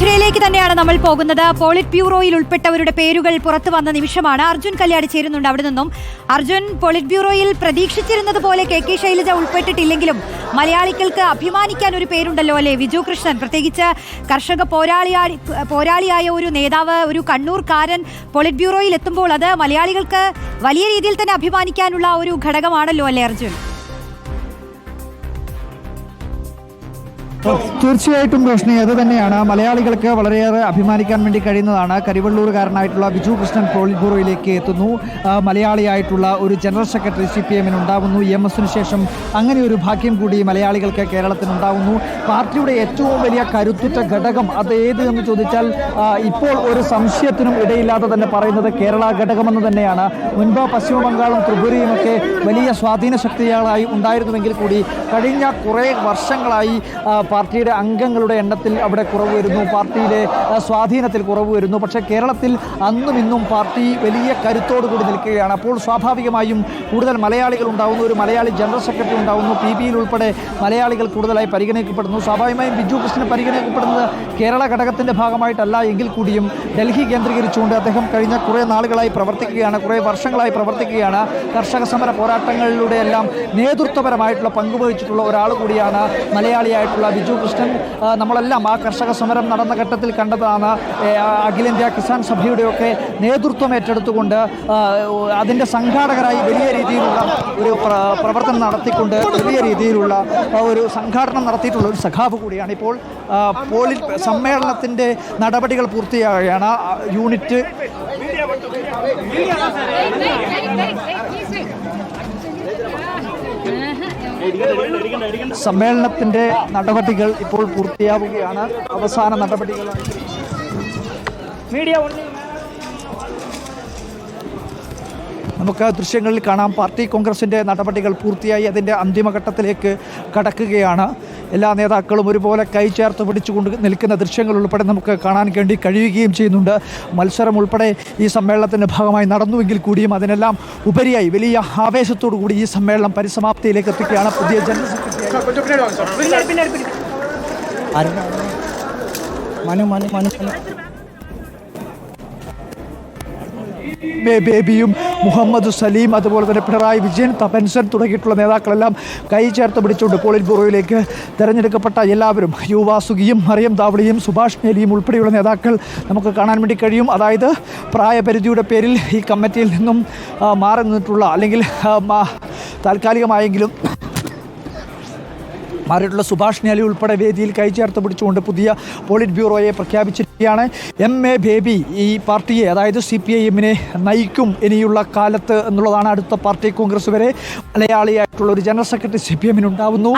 മധുരയിലേക്ക് തന്നെയാണ് നമ്മൾ പോകുന്നത്. പോളിറ്റ് ബ്യൂറോയിൽ ഉൾപ്പെട്ടവരുടെ പേരുകൾ പുറത്തു വന്ന നിമിഷമാണ് അർജുൻ കല്യാണി ചേരുന്നുണ്ട് അവിടെ നിന്നും. അർജുൻ പോളിറ്റ് ബ്യൂറോയിൽ പ്രതീക്ഷിച്ചിരുന്നത് പോലെ കെ കെ ശൈലജ ഉൾപ്പെട്ടിട്ടില്ലെങ്കിലും മലയാളികൾക്ക് അഭിമാനിക്കാൻ ഒരു പേരുണ്ടല്ലോ അല്ലെ? വിജു കൃഷ്ണൻ. പ്രത്യേകിച്ച് കർഷക പോരാളിയായി പോരാളിയായ ഒരു നേതാവ് ഒരു കണ്ണൂർക്കാരൻ പോളിറ്റ് ബ്യൂറോയിൽ എത്തുമ്പോൾ അത് മലയാളികൾക്ക് വലിയ രീതിയിൽ തന്നെ അഭിമാനിക്കാനുള്ള ഒരു ഘടകമാണല്ലോ അല്ലേ അർജുൻ? തീർച്ചയായിട്ടും റോഷ്നി അത് തന്നെയാണ്. മലയാളികൾക്ക് വളരെയേറെ അഭിമാനിക്കാൻ വേണ്ടി കഴിയുന്നതാണ്. കരിവള്ളൂർകാരനായിട്ടുള്ള ബിജു കൃഷ്ണൻ പോളിറ്റ് ബ്യൂറോയിലേക്ക് എത്തുന്നു മലയാളിയായിട്ടുള്ള ഒരു ജനറൽ സെക്രട്ടറി സി പി എമ്മിന് ഉണ്ടാവുന്നു എം എസിന് ശേഷം അങ്ങനെ ഒരു ഭാഗ്യം കൂടി മലയാളികൾക്ക് കേരളത്തിന് ഉണ്ടാവുന്നു. പാർട്ടിയുടെ ഏറ്റവും വലിയ കരുത്തുറ്റ ഘടകം അത് ഏത് എന്ന് ചോദിച്ചാൽ ഇപ്പോൾ ഒരു സംശയത്തിനും ഇടയില്ലാതെ തന്നെ പറയുന്നത് കേരള ഘടകമെന്ന് തന്നെയാണ്. മുൻപ് പശ്ചിമ ബംഗാളും ത്രിപുരയുമൊക്കെ വലിയ സ്വാധീന ശക്തികളായി ഉണ്ടായിരുന്നുവെങ്കിൽ കൂടി കഴിഞ്ഞ കുറേ വർഷങ്ങളായി പാർട്ടിയുടെ അംഗങ്ങളുടെ എണ്ണത്തിൽ അവിടെ കുറവ് വരുന്നു. പാർട്ടിയിലെ സ്വാധീനത്തിൽ കുറവ് വരുന്നു. പക്ഷേ കേരളത്തിൽ അന്നും ഇന്നും പാർട്ടി വലിയ കരുത്തോടുകൂടി നിൽക്കുകയാണ്. അപ്പോൾ സ്വാഭാവികമായും കൂടുതൽ മലയാളികൾ ഉണ്ടാവുന്നു. ഒരു മലയാളി ജനറൽ സെക്രട്ടറി ഉണ്ടാവുന്നു. പി ബിയിൽ ഉൾപ്പെടെ മലയാളികൾ കൂടുതലായി പരിഗണിക്കപ്പെടുന്നു. സ്വാഭാവികമായും ബിജു കൃഷ്ണൻ പരിഗണിക്കപ്പെടുന്നത് കേരള ഘടകത്തിന്റെ ഭാഗമായിട്ടല്ല എങ്കിൽ കൂടിയും ഡൽഹി കേന്ദ്രീകരിച്ചുകൊണ്ട് അദ്ദേഹം കഴിഞ്ഞ കുറേ നാളുകളായി പ്രവർത്തിക്കുകയാണ്. കുറേ വർഷങ്ങളായി പ്രവർത്തിക്കുകയാണ്. കർഷക സമര പോരാട്ടങ്ങളിലൂടെ എല്ലാം നേതൃത്വപരമായിട്ടുള്ള പങ്കുവഹിച്ചിട്ടുള്ള ഒരാൾ കൂടിയാണ് മലയാളിയായിട്ടുള്ള ബിജു കൃഷ്ണൻ നമ്മളെല്ലാം ആ കർഷക സമരം നടന്ന ഘട്ടത്തിൽ കണ്ടതാണ് അഖിലേന്ത്യാ കിസാൻ സഭയുടെയൊക്കെ നേതൃത്വം ഏറ്റെടുത്തുകൊണ്ട് അതിന്റെ സംഘാടകരായി വലിയ രീതിയിലുള്ള ഒരു പ്രവർത്തനം നടത്തിക്കൊണ്ട് വലിയ രീതിയിലുള്ള ഒരു സംഘാടനം നടത്തിയിട്ടുള്ള ഒരു സഖാവ് കൂടിയാണ് ഇപ്പോൾ പോളി പോളിറ്റ് സമ്മേളനത്തിന്റെ നടപടികൾ പൂർത്തിയാകുകയാണ് യൂണിറ്റ് സമ്മേളനത്തിന്റെ നടപടികൾ ഇപ്പോൾ പൂർത്തിയാവുകയാണ്. അവസാന നടപടികൾ. മീഡിയ നമുക്ക് ദൃശ്യങ്ങളിൽ കാണാം. പാർട്ടി കോൺഗ്രസിന്റെ നടപടികൾ പൂർത്തിയായി. അതിന്റെ അന്തിമഘട്ടത്തിലേക്ക് കടക്കുകയാണ്. എല്ലാ നേതാക്കളും ഒരുപോലെ കൈ ചേർത്ത് പിടിച്ചുകൊണ്ട് നിൽക്കുന്ന ദൃശ്യങ്ങൾ ഉൾപ്പെടെ നമുക്ക് കാണാൻ വേണ്ടി കഴിയുകയും ചെയ്യുന്നുണ്ട്. മത്സരം ഉൾപ്പെടെ ഈ സമ്മേളനത്തിന്റെ ഭാഗമായി നടന്നുവെങ്കിൽ കൂടിയും അതിനെല്ലാം ഉപരിയായി വലിയ ആവേശത്തോടു കൂടി ഈ സമ്മേളനം പരിസമാപ്തിയിലേക്ക് എത്തിക്കുകയാണ്. പുതിയ ജനറൽ മനു മനു മനു. ബേബിയും മുഹമ്മദ് സലീം അതുപോലെ തന്നെ പിണറായി വിജയൻ തപൻസൻ തുടങ്ങിയിട്ടുള്ള നേതാക്കളെല്ലാം കൈ ചേർത്ത് പിടിച്ചുകൊണ്ട് പോളിറ്റ് ബ്യൂറോയിലേക്ക് തെരഞ്ഞെടുക്കപ്പെട്ട എല്ലാവരും യുവാസുകിയും മറിയം ദാവളിയും സുഭാഷ് മേലിയും ഉൾപ്പെടെയുള്ള നേതാക്കൾ നമുക്ക് കാണാൻ വേണ്ടി കഴിയും. അതായത് പ്രായപരിധിയുടെ പേരിൽ ഈ കമ്മിറ്റിയിൽ നിന്നും മാറി നിന്നിട്ടുള്ള അല്ലെങ്കിൽ താൽക്കാലികമായെങ്കിലും മാറിയിട്ടുള്ള സുഭാഷ് നേലി ഉൾപ്പെടെ വേദിയിൽ കൈ ചേർത്ത് പിടിച്ചുകൊണ്ട് പുതിയ പോളിറ്റ് ബ്യൂറോയെ പ്രഖ്യാപിച്ചിരിക്കുകയാണ് എം എ ബേബി ഈ പാർട്ടിയെ അതായത് സി പി ഐ എമ്മിനെ നയിക്കും ഇനിയുള്ള കാലത്ത് എന്നുള്ളതാണ് അടുത്ത പാർട്ടി കോൺഗ്രസ് വരെ മലയാളിയായിട്ടുള്ള ഒരു ജനറൽ സെക്രട്ടറി സി പി എമ്മിന് ഉണ്ടാവുന്നു.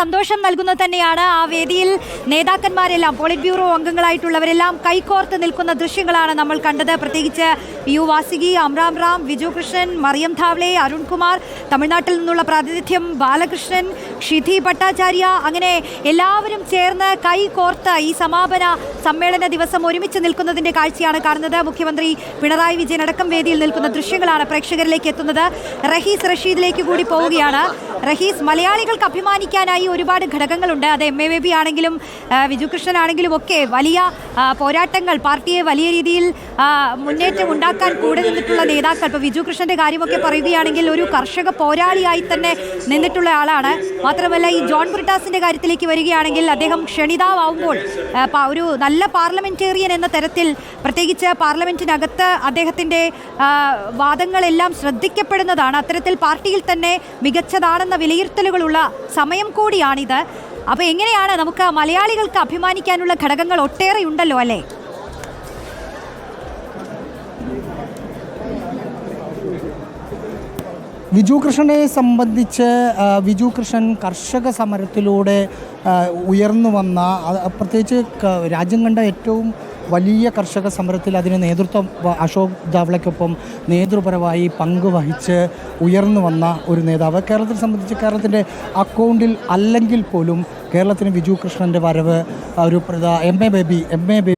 സന്തോഷം നൽകുന്നത് തന്നെയാണ് ആ വേദിയിൽ നേതാക്കന്മാരെല്ലാം പോളിറ്റ് ബ്യൂറോ അംഗങ്ങളായിട്ടുള്ളവരെല്ലാം കൈകോർത്ത് നിൽക്കുന്ന ദൃശ്യങ്ങളാണ് നമ്മൾ കണ്ടത്. പ്രത്യേകിച്ച് യു വാസികി അമ്രാം റാം വിജു കൃഷ്ണൻ മറിയം ധാവ്ലെ അരുൺകുമാർ തമിഴ്നാട്ടിൽ നിന്നുള്ള പ്രാതിനിധ്യം ബാലകൃഷ്ണൻ ഷിധി ഭട്ടാചാര്യ അങ്ങനെ എല്ലാവരും ചേർന്ന് കൈ കോർത്ത് ഈ സമാപന സമ്മേളന ദിവസം ഒരുമിച്ച് നിൽക്കുന്നതിന്റെ കാഴ്ചയാണ് കാണുന്നത്. മുഖ്യമന്ത്രി പിണറായി വിജയൻ അടക്കം വേദിയിൽ നിൽക്കുന്ന ദൃശ്യങ്ങളാണ് പ്രേക്ഷകരിലേക്ക് എത്തുന്നത്. റഹീസ് റഷീദിലേക്ക് കൂടി പോവുകയാണ്. റഹീസ് മലയാളികൾക്ക് അഭിമാനിക്കാനായി ഒരുപാട് ഘടകങ്ങളുണ്ട്. അത് എം എ ബി ആണെങ്കിലും വിജുകൃഷ്ണൻ വിജു കൃഷ്ണൻ ആണെങ്കിലും ഒക്കെ വലിയ പോരാട്ടങ്ങൾ പാർട്ടിയെ വലിയ രീതിയിൽ മുന്നേറ്റം ഉണ്ടാക്കാൻ കൂടെ നിന്നിട്ടുള്ള നേതാക്കൾ. ഇപ്പോൾ വിജു കൃഷ്ണന്റെ കാര്യമൊക്കെ പറയുകയാണെങ്കിൽ ഒരു കർഷക പോരാളിയായി തന്നെ നിന്നിട്ടുള്ള ആളാണ്. മാത്രമല്ല ഈ ജോൺ ബ്രിട്ടാസിന്റെ കാര്യത്തിലേക്ക് വരികയാണെങ്കിൽ അദ്ദേഹം ക്ഷണിതാവുമ്പോൾ ഒരു നല്ല പാർലമെന്റേറിയൻ എന്ന തരത്തിൽ പ്രത്യേകിച്ച് പാർലമെന്റിനകത്ത് അദ്ദേഹത്തിന്റെ വാദങ്ങളെല്ലാം ശ്രദ്ധിക്കപ്പെടുന്നതാണ്. അത്തരത്തിൽ പാർട്ടിയിൽ തന്നെ മികച്ചതാണെന്ന വിലയിരുത്തലുകളുള്ള സമയം കൂടിയാണിത്. അപ്പോൾ എങ്ങനെയാണ് നമുക്ക് മലയാളികൾക്ക് അഭിമാനിക്കാനുള്ള ഘടകങ്ങൾ ഒട്ടേറെ ഉണ്ടല്ലോ അല്ലേ? വിജു കൃഷ്ണനെ സംബന്ധിച്ച് വിജു കൃഷ്ണൻ കർഷക സമരത്തിലൂടെ ഉയർന്നു വന്ന പ്രത്യേകിച്ച് രാജ്യം കണ്ട ഏറ്റവും വലിയ കർഷക സമരത്തിൽ അതിന് നേതൃത്വം അശോക് ധാവളയ്ക്കൊപ്പം നേതൃപരമായി പങ്കുവഹിച്ച് ഉയർന്നു വന്ന ഒരു നേതാവ്. കേരളത്തെ സംബന്ധിച്ച് കേരളത്തിന്റെ അക്കൗണ്ടിൽ അല്ലെങ്കിൽ പോലും കേരളത്തിന് വിജു കൃഷ്ണന്റെ വരവ് ഒരു പ്രധാ M A Baby M A Baby